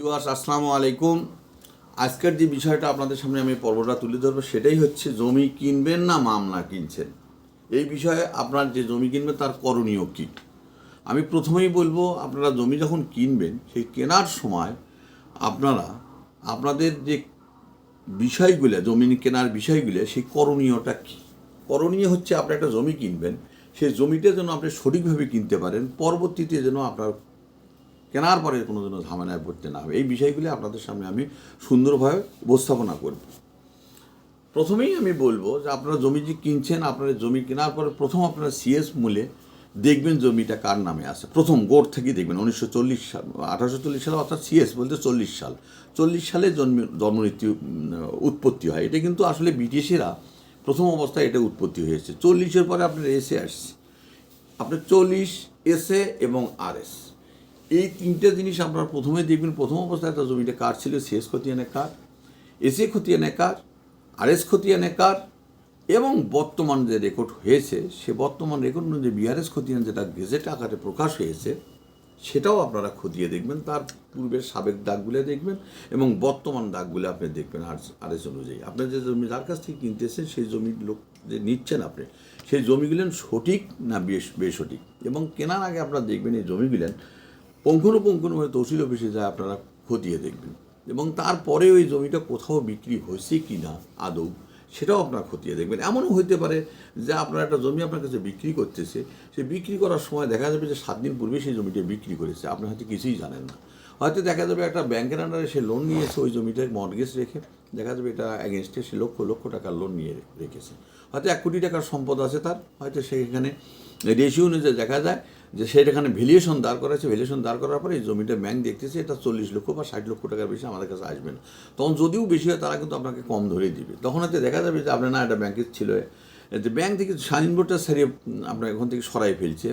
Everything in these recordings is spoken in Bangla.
ভিউয়ার্স, আসসালামু আলাইকুম। আজকের যে বিষয়টা আপনাদের সামনে আমি পর্বটা তুলে ধরবো, সেটাই হচ্ছে জমি কিনবেন না মামলা কিনছেন? এই বিষয়ে আপনার যে জমি কিনবেন, তার করণীয় কী? আমি প্রথমেই বলব, আপনারা জমি যখন কিনবেন, সেই কেনার সময় আপনারা, আপনাদের যে বিষয়গুলো, জমি কেনার বিষয়গুলো, সেই করণীয়টা কী? করণীয় হচ্ছে আপনি একটা জমি কিনবেন, সেই জমিটা যেন আপনি সঠিকভাবে কিনতে পারেন, পরবর্তীতে যেন আপনার কেনার পরে কোনো যেন ঝামেলায় পড়তে না হবে। এই বিষয়গুলি আপনাদের সামনে আমি সুন্দরভাবে উপস্থাপনা করব। প্রথমেই আমি বলব যে আপনারা জমি যে কিনছেন, আপনারা জমি কেনার পরে প্রথম আপনারা সিএস মূল্যে দেখবেন জমিটা কার নামে আছে। প্রথম গোড় থেকেই দেখবেন, উনিশশো চল্লিশ সাল, আঠারোশো চল্লিশ সালে অর্থাৎ সিএস বলতে চল্লিশ সাল। চল্লিশ সালে জন্ম জন্মনীতি উৎপত্তি হয়। এটা কিন্তু আসলে ব্রিটিশেরা প্রথম অবস্থায় এটা উৎপত্তি হয়েছে। চল্লিশের পরে আপনার এসে আসছে। আপনার চল্লিশ এসএ এবং আরএস এই তিনটে জিনিস আপনারা প্রথমে দেখবেন, প্রথম অবস্থায় একটা জমিটা কার ছিল? শেষ খতিয়ানে কার এসে খতিয়ানে কার আরএস খতিয়ানে কার, এবং বর্তমান যে রেকর্ড হয়েছে, সে বর্তমান রেকর্ড অনুযায়ী বিআরএস খতিয়ান যেটা গেজেট আকারে প্রকাশ হয়েছে, সেটাও আপনারা খতিয়ে দেখবেন, তার পূর্বের সাবেক দাগগুলো দেখবেন, এবং বর্তমান দাগগুলো আপনি দেখবেন আর আরএস অনুযায়ী। আপনার যে জমি যার কাছ থেকে কিনতেছেন, সেই জমির লোক যে নিচ্ছেন আপনি, সেই জমিগুলেন সঠিক না বেশ বেসঠিক? এবং কেনার আগে আপনারা দেখবেন এই জমিগুলেন পুঙ্খানুপুঙ্খানুভাবে তহসিল অফিসে যায়, আপনারা খতিয়ে দেখবেন। এবং তারপরে ওই জমিটা কোথাও বিক্রি হয়েছে কি না আদৌ, সেটাও আপনারা খতিয়ে দেখবেন। এমনও হইতে পারে যে আপনার একটা জমি আপনার কাছে বিক্রি করতেছে, সে বিক্রি করার সময় দেখা যাবে যে সাত দিন পূর্বে সেই জমিটা বিক্রি করেছে। আপনি হয়তো কিছুই জানেন না। হয়তো দেখা যাবে একটা ব্যাংকের আন্ডারে সে লোন নিয়েছে, ওই জমিটা মর্গেজ রেখে। দেখা যাবে এটা অ্যাগেনস্টে সে লক্ষ লক্ষ টাকার লোন নিয়ে রেখেছে। হয়তো এক কোটি টাকার সম্পদ আছে তার, হয়তো সেখানে রেশিও অনুযায়ী দেখা যায় যে সেটা এখানে ভ্যালিয়েশন দাঁড় করাছে ভ্যালিয়েশন দাঁড় করার পরে এই জমিটা ব্যাংক দেখতেছে, এটা চল্লিশ লক্ষ বা ষাট লক্ষ টাকার বেশি আমাদের কাছে আসবে না। তখন যদিও বেশি হয়, তারা কিন্তু আপনাকে কম ধরেই দিবে। তখন হয়তো দেখা যাবে যে আপনার না, এটা ব্যাংকের ছিল। যে ব্যাংক থেকে সাইনবোর্ডটা সারিয়ে আপনার এখন থেকে সরাই ফেলছে।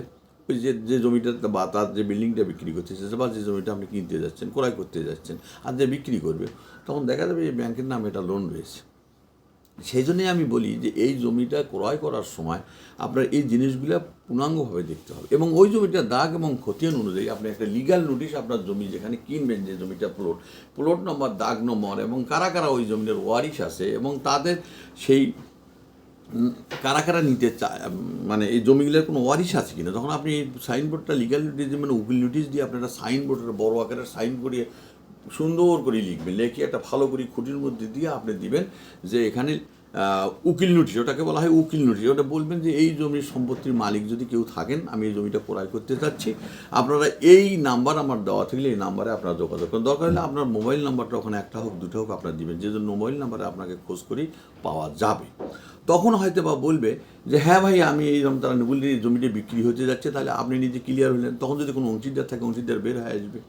ওই যে যে জমিটা, বা তার যে বিল্ডিংটা বিক্রি করতেছে বা যে জমিটা আপনি কিনতে যাচ্ছেন, ক্রয় করতে যাচ্ছেন, আর যে বিক্রি করবে, তখন দেখা যাবে যে ব্যাংকের নামে এটা লোন রয়েছে। সেই জন্যই আমি বলি যে, এই জমিটা ক্রয় করার সময় আপনার এই জিনিসগুলো পূর্ণাঙ্গভাবে দেখতে হবে। এবং ওই জমিটা দাগ এবং খতিয়ান অনুযায়ী আপনি একটা লিগাল নোটিশ আপনার জমি যেখানে কিনবেন যে জমিটা প্লট প্লট নম্বর দাগ নম্বর এবং কারা কারা ওই জমিটার ওয়ারিশ আছে, এবং তাদের সেই কারা কারা নিতে চায় মানে এই জমিগুলোর কোনো ওয়ারিশ আছে কিনা? তখন আপনি সাইনবোর্ডটা লিগাল নোটিশ মানে উকিল নোটিশ দিয়ে আপনি একটা সাইনবোর্ডের বড় আকারের সাইন করিয়ে সুন্দর করে লিখবেন, লিখে একটা ভালো করে খুঁটির মধ্যে দিয়ে আপনি দিবেন যে এখানে উকিল নোটিশ, ওটাকে বলা হয় উকিল নোটিশ। ওটা বলবেন যে এই জমির সম্পত্তির মালিক যদি কেউ থাকেন, আমি এই জমিটা ক্রয় করতে চাচ্ছি আপনারা এই নাম্বার আমার দেওয়া থাকলে এই নাম্বারে আপনারা যোগাযোগ করুন। দরকার হলে আপনার মোবাইল নাম্বারটা ওখানে একটা হোক, দুটো হোক আপনার দিবেন। যে জন্য মোবাইল নাম্বারে আপনাকে খোঁজ করেই পাওয়া যাবে। তখন হয়তো বা বলবে যে হ্যাঁ ভাই, আমি এই রকম তারা বললে জমিটা বিক্রি হতে যাচ্ছে, তাহলে আপনি নিজে ক্লিয়ার হলেন। তখন যদি কোনো অংশীদার থাকে, অংশীদার বের হয়ে আসবে।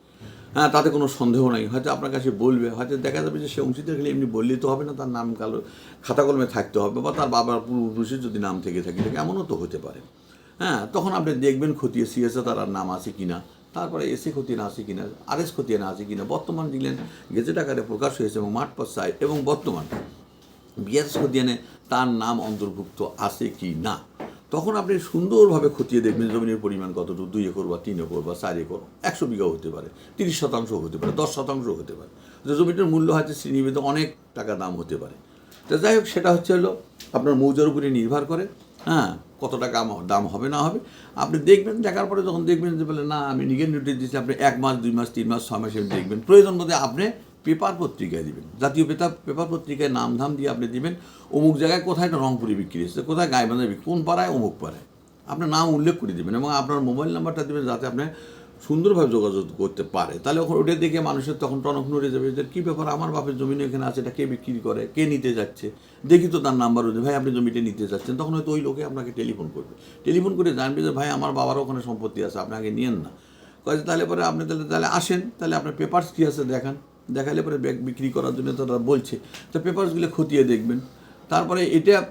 হ্যাঁ তাতে কোনো সন্দেহ নাই। হয়তো আপনার কাছে বলবে, হয়তো দেখা যাবে যে সে অংশীদার খেলে এমনি বললেই তো হবে না, তার নাম কালো খাতা কলমে থাকতে হবে বা তার বাবার পূর্বপুরুষের যদি নাম থেকে থাকে এমনও তো হতে পারে। হ্যাঁ তখন আপনি দেখবেন খতিয়ে সিএসএ তার আর নাম আছে কি না তারপরে এসে না আছে কিনা আর এস খতিয়ে না আছে কিনা, বর্তমান দিলেন গেজেট আকারে প্রকাশ হয়েছে এবং মাঠ পশ্চায় এবং বর্তমান বিএস খতিয়ানে তার নাম অন্তর্ভুক্ত আছে কি না। তখন আপনি সুন্দরভাবে খতিয়ে দেখবেন জমির পরিমাণ কতটুকু, দুই একর বা তিন একর বা চার একর, একশো বিঘা হতে পারে, তিরিশ শতাংশ হতে পারে, দশ শতাংশ হতে পারে। তো জমিটার মূল্য হয়তো শ্রেণীভেদে অনেক টাকা দাম হতে পারে। তো যাই হোক, সেটা হচ্ছে হলো, আপনার মৌজার উপরে নির্ভর করে হ্যাঁ কত টাকা দাম হবে না হবে। আপনি দেখবেন, দেখার পরে যখন দেখবেন যে বলে, না, আমি নিজের নোটিশ দিচ্ছি আপনি এক মাস, দুই মাস, তিন মাস, ছয় মাস দেখবেন। প্রয়োজন মধ্যে আপনি পেপার পত্রিকায় দিবেন। জাতীয় পেপার পেপার পত্রিকায় নাম ধাম দিয়ে আপনি দিবেন, অমুক জায়গায় কোথায় একটা রংপুরে বিক্রি হচ্ছে কোথায় গাইবান্ধা বিক্রি কোন পাড়ায়, অমুক পাড়ায়। আপনার নাম উল্লেখ করে দেবেন এবং আপনার মোবাইল নাম্বারটা দেবেন যাতে আপনি সুন্দরভাবে যোগাযোগ করতে পারে। তাহলে ওখানে ওটা দেখে মানুষের তখন টনক নড়ে যাবে যে, কী ব্যাপার? আমার বাপের জমি এখানে আছে, এটা কে বিক্রি করে? কে নিতে যাচ্ছে? দেখি তো তার নাম্বার হচ্ছে ভাই, আপনি জমিটা নিতে যাচ্ছেন। তখন হয়তো ওই লোকে আপনাকে টেলিফোন করবে। টেলিফোন করে জানবে যে, ভাই, আমার বাবার ওখানে সম্পত্তি আছে আপনাকে নিয়েন না। কয়েছে, তাহলে পরে আপনি তাহলে তাহলে আসেন, তাহলে আপনার পেপার্স কী আছে দেখান। দেখালে পরে ব্যাগ বিক্রি করার জন্য তারা বলছে। তো পেপারসগুলো খতিয়ে দেখবেন। তারপরে এটা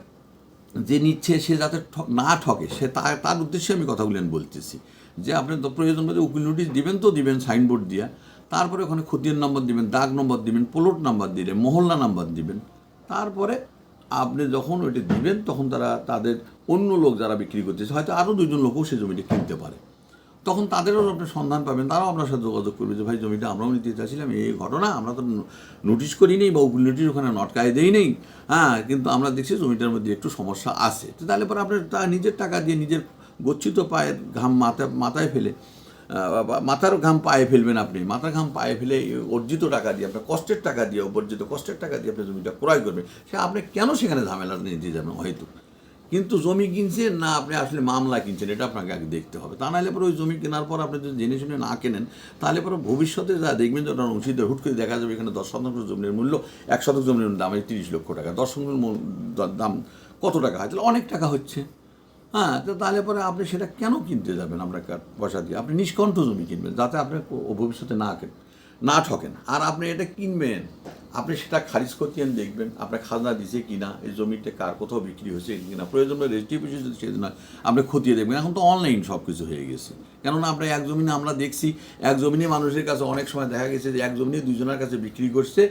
যে নিচ্ছে, সে যাতে না ঠকে, সে তার তার উদ্দেশ্যে আমি কথাগুলো বলতেছি। যে আপনি তো প্রয়োজন মধ্যে উকিল নোটিশ দিবেন তো দিবেন, সাইনবোর্ড দিয়া। তারপরে ওখানে খতিয়ান নম্বর দিবেন, দাগ নম্বর দিবেন, প্লট নাম্বার দিলে, মহল্লা নাম্বার দিবেন। তারপরে আপনি যখন ওইটা দিবেন, তখন তারা, তাদের অন্য লোক যারা বিক্রি করতেছে, হয়তো আরও দুজন লোকও সে জমিটা কিনতে পারে। তখন তাদেরও আপনি সন্ধান পাবেন, তারাও আপনার সাথে যোগাযোগ করবে যে, ভাই, জমিটা আমরাও নিতে চাচ্ছিলাম এই ঘটনা, আমরা তো নোটিশ করি নেই বা নোটিশ ওখানে নটকায় দেই নেই। হ্যাঁ কিন্তু আমরা দেখছি জমিটার মধ্যে একটু সমস্যা আছে। তো তাহলে পরে আপনার তা নিজের টাকা দিয়ে নিজের গচ্ছিত পায়ের ঘাম মাথা, মাথায় ফেলে মাথার ঘাম পায়ে ফেলবেন আপনি। মাথার ঘাম পায়ে ফেলে অর্জিত টাকা দিয়ে, আপনার কষ্টের টাকা দিয়ে অর্জিত, কষ্টের টাকা দিয়ে আপনি জমিটা ক্রয় করবেন। সে আপনি কেন সেখানে ঝামেলা নিয়ে দিয়ে যাবেন? হয়তো। কিন্তু জমি কিনছেন না, আপনি আসলে মামলা কিনছেন, এটা আপনাকে আগে দেখতে হবে। তা নাহলে পরে ওই জমি কেনার পর আপনি যদি জেনে শুনে না কেনেন, তাহলে পরে ভবিষ্যতে যা দেখবেন যে ওটা উচিত হুট করে দেখা যাবে এখানে দশ শতাংশ জমির মূল্য, এক শতক জমির দাম এই তিরিশ লক্ষ টাকা, দশ শতাংশ দাম কত টাকা হয়? তাহলে অনেক টাকা হচ্ছে। হ্যাঁ তো তাহলে পরে আপনি সেটা কেন কিনতে যাবেন আপনার কার- পয়সা দিয়ে? আপনি নিষ্কণ্ঠ জমি কিনবেন, যাতে আপনি কো- ভবিষ্যতে না কেন। না ঠকেন। আর আপনি এটা কিনবেন। আপনি সেটা খারিজ করতেন দেখবেন আপনার খাজনা দিছে কিনা, এই জমিটা কার কোথাও বিক্রি হয়েছে কিনা, প্রয়োজন যদি সেদিন আপনি খতিয়ে দেখবেন। এখন তো অনলাইন সব কিছু হয়ে গেছে। কেননা আমরা এক জমিনে আমরা দেখছি, এক জমিনে মানুষের কাছে অনেক সময় দেখা গেছে যে এক জমিনে দুজনের কাছে বিক্রি করছে,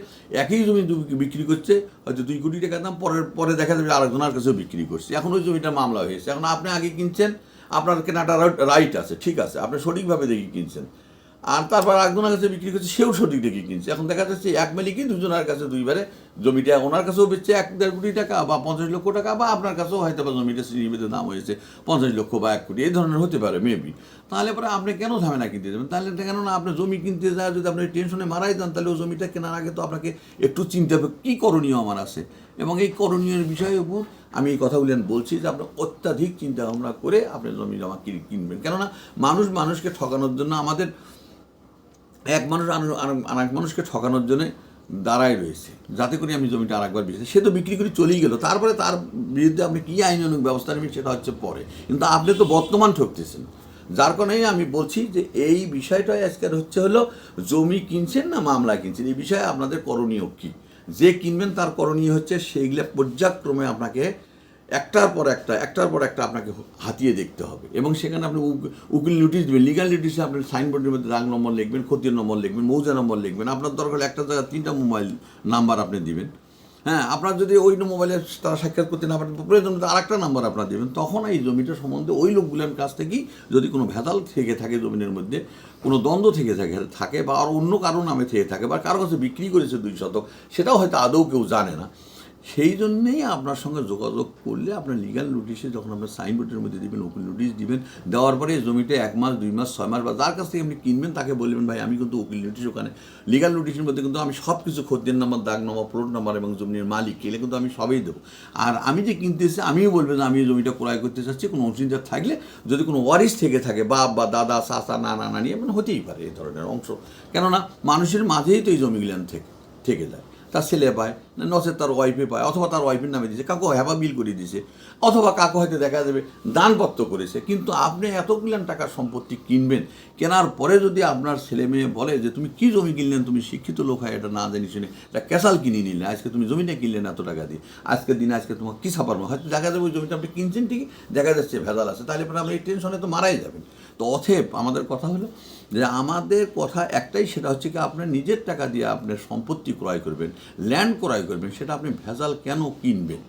একই জমি বিক্রি করছে, হয়তো দুই কোটি টাকা দাম পরে পরে দেখা যাবে আরেকজনের কাছেও বিক্রি করছে। এখন ওই জমিটা মামলা হয়েছে। এখন আপনি আগে কিনছেন, আপনার কেনাটা রাইট আছে, ঠিক আছে। আপনি সঠিকভাবে দেখি কিনছেন। আর তারপর একজনের কাছে বিক্রি করছে, সেও সঠিক দেখে কিনছে। এখন দেখা যাচ্ছে এক মালিকই দুজনের কাছে দুইবারে জমিটা, ওনার কাছেও বেচছে এক দেড় কোটি টাকা বা পঞ্চাশ লক্ষ টাকা বা আপনার কাছেও হয়তো বা জমিটা শ্রীনিবেদে দাম হয়েছে পঞ্চাশ লক্ষ বা এক কোটি, এই ধরনের হতে পারে মেবি তাহলে পরে আপনি কেন ঝামেলা কিনতে যাবেন? তাহলে কেন না আপনি জমি কিনতে যায়, যদি আপনি টেনশনে মারাই যান তাহলে ও জমিটা কেনার আগে তো আপনাকে একটু চিন্তা হবে, কী করণীয় আমার আছে? এবং এই করণীয়ের বিষয়ের উপর আমি এই কথাগুলো বলছি যে আপনি অত্যাধিক চিন্তা ভাবনা করে আপনি জমি জমা কিন- কিনবেন। কেননা মানুষ মানুষকে ঠকানোর জন্য আমাদের এক মানুষ আন- আরেক মানুষকে ঠকানোর জন্য দাঁড়ায় রয়েছে। যাতে করে আমি জমিটা আরেকবার বিক্রি সে তো বিক্রি করে চলেই গেল। তারপরে তার বিরুদ্ধে আপনি কী আইনানুক ব্যবস্থা নেবেন সেটা হচ্ছে পরে। কিন্তু আপনি তো বর্তমান ঠকতেছেন। যার কারণেই আমি বলছি যে এই বিষয়টাই আজকের হচ্ছে হলো জমি কিনছেন না মামলা কিনছেন? এই বিষয়ে আপনাদের করণীয় কী? যে কিনবেন তার করণীয় হচ্ছে সেইগুলো পর্যায়ক্রমে আপনাকে একটার পর একটা, একটার পর একটা আপনাকে হাতিয়ে দেখতে হবে। এবং সেখানে আপনি উক- উকিল নোটিশ দেবেন লিগাল নোটিশে আপনি সাইনবোর্ডের মধ্যে রাগ নম্বর লিখবেন, ক্ষতির নম্বর লিখবেন, মৌজা নম্বর লিখবেন, আপনার দরকার একটা জায়গায় তিনটা মোবাইল নাম্বার আপনি দিবেন। হ্যাঁ আপনার যদি ওই মোবাইলে তারা সাক্ষাৎ করতে না পারেন, প্রয়োজন আর একটা নাম্বার আপনার দেবেন। তখন এই জমিটা সম্বন্ধে ওই লোকগুলোর কাছ থেকেই যদি কোনো ভেজাল থেকে থাকে জমিনের মধ্যে, কোনো দ্বন্দ্ব থেকে থাকে থাকে বা আর অন্য কারও নামে থেকে থাকে বা কারও কাছে বিক্রি করেছে দুই শতক, সেটাও হয়তো আদৌ কেউ জানে না। সেই জন্যেই আপনার সঙ্গে যোগাযোগ করলে আপনার লিগাল নোটিশে যখন আপনার সাইনবোর্ডের মধ্যে দিবেন ওপেন নোটিশ দিবেন, দেওয়ার পরে জমিটা এক মাস, দুই মাস, ছয় মাস বা যার কাছ থেকে আপনি কিনবেন তাকে বলবেন ভাই, আমি কিন্তু উকিল নোটিশ ওখানে। লিগাল নোটিশের মধ্যে কিন্তু আমি সব কিছু খদ্দের নাম্বার, দাগ নাম্বার প্লট নাম্বার এবং জমির মালিক, এলে কিন্তু আমি সবই দেবো। আর আমি যে কিনতে এসেছি, আমিও বলবেন যে আমি জমিটা ক্রয় করতে চাচ্ছি। কোনো অসুবিধা থাকলে, যদি কোনো ওয়ারিস থেকে থাকে, বাপ বা দাদা, চাচা না নানি মানে হতেই পারে এই ধরনের অংশ। কেননা, মানুষের মাঝেই তো এই জমিগুলান থেকে থেকে যায়। তার ছেলে পায় না নচেত তার ওয়াইফে পায়, অথবা তার ওয়াইফের নামে দিয়েছে, কাকু হ্যাপা বিল করে দিয়েছে, অথবা কাকু হয়তো দেখা যাবে দানপত্র করেছে, কিন্তু আপনি এত এতগুলান টাকার সম্পত্তি কিনবেন, কেনার পরে যদি আপনার ছেলে মেয়ে বলে যে, তুমি কি জমি কিনলেন? তুমি শিক্ষিত লোক হয়, এটা না জানি শুনে এটা ক্যাসাল কিনে নিলে আজকে তুমি জমিটা কিনলেন এত টাকা দিয়ে, আজকের দিনে আজকে তোমার কী ছাপার হয়তো দেখা যাবে ওই জমিটা আপনি কিনছেন ঠিকই, দেখা যাচ্ছে ভেজাল আছে, তাহলে পরে আপনি এই টেনশনে তো মারাই যাবেন। তো অথেব আমাদের কথা হলো যে, আমাদের কথা একটাই, সেটা হচ্ছে কি আপনার নিজের টাকা দিয়ে আপনার সম্পত্তি ক্রয় করবেন ল্যান্ড ক্রয় করবেন, সেটা আপনি ভেজাল কেন কিনবেন?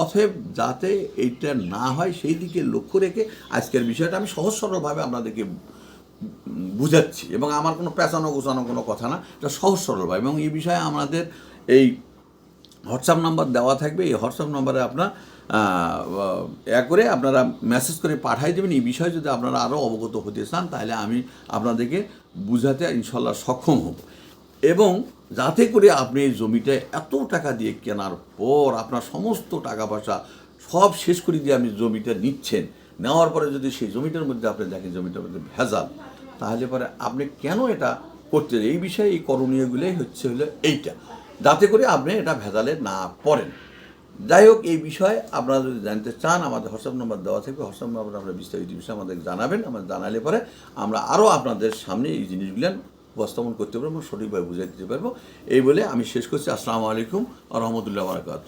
অতএব যাতে এইটা না হয়, সেই দিকে লক্ষ্য রেখে আজকের বিষয়টা আমি সহজ সরলভাবে আপনাদেরকে বুঝাচ্ছি এবং আমার কোনো পেঁচানো গোছানো কোনো কথা না, এটা সহজ সরলভাবে। এবং এই বিষয়ে আমাদের এই হোয়াটসঅ্যাপ নাম্বার দেওয়া থাকবে, এই হোয়াটসঅ্যাপ নাম্বারে আপনার এক করে আপনারা মেসেজ করে পাঠাই দেবেন। এই বিষয়ে যদি আপনারা আরও অবগত হতে চান, তাহলে আমি আপনাদেরকে বুঝাতে ইনশাল্লাহ সক্ষম হব। এবং যাতে করে আপনি এই জমিটা এত টাকা দিয়ে কেনার পর আপনার সমস্ত টাকা পয়সা সব শেষ করে দিয়ে আপনি জমিটা নিচ্ছেন, নেওয়ার পরে যদি সেই জমিটার মধ্যে আপনি দেখেন জমিটার মধ্যে ভেজাল, তাহলে পরে আপনি কেন এটা করতে এই বিষয়ে এই করণীয়গুলোই হচ্ছে হলো এইটা, যাতে করে আপনি এটা ভেজালে না পড়েন। যাই হোক, এই বিষয়ে আপনারা যদি জানতে চান, আমাদের হোয়াটসঅ্যাপ নম্বর দেওয়া থাকবে। হোয়াটসঅ্যাপ নম্বর আপনারা বিস্তারিত বিষয়ে আমাদের জানাবেন। আমাদের জানালে পরে আমরা আরও আপনাদের সামনে এই জিনিসগুলো উপস্থাপন করতে পারব, সঠিকভাবে বুঝাই দিতে পারব। এই বলে আমি শেষ করছি। আসসালামু আলাইকুম আ রহমতুল্লাহ বারকাত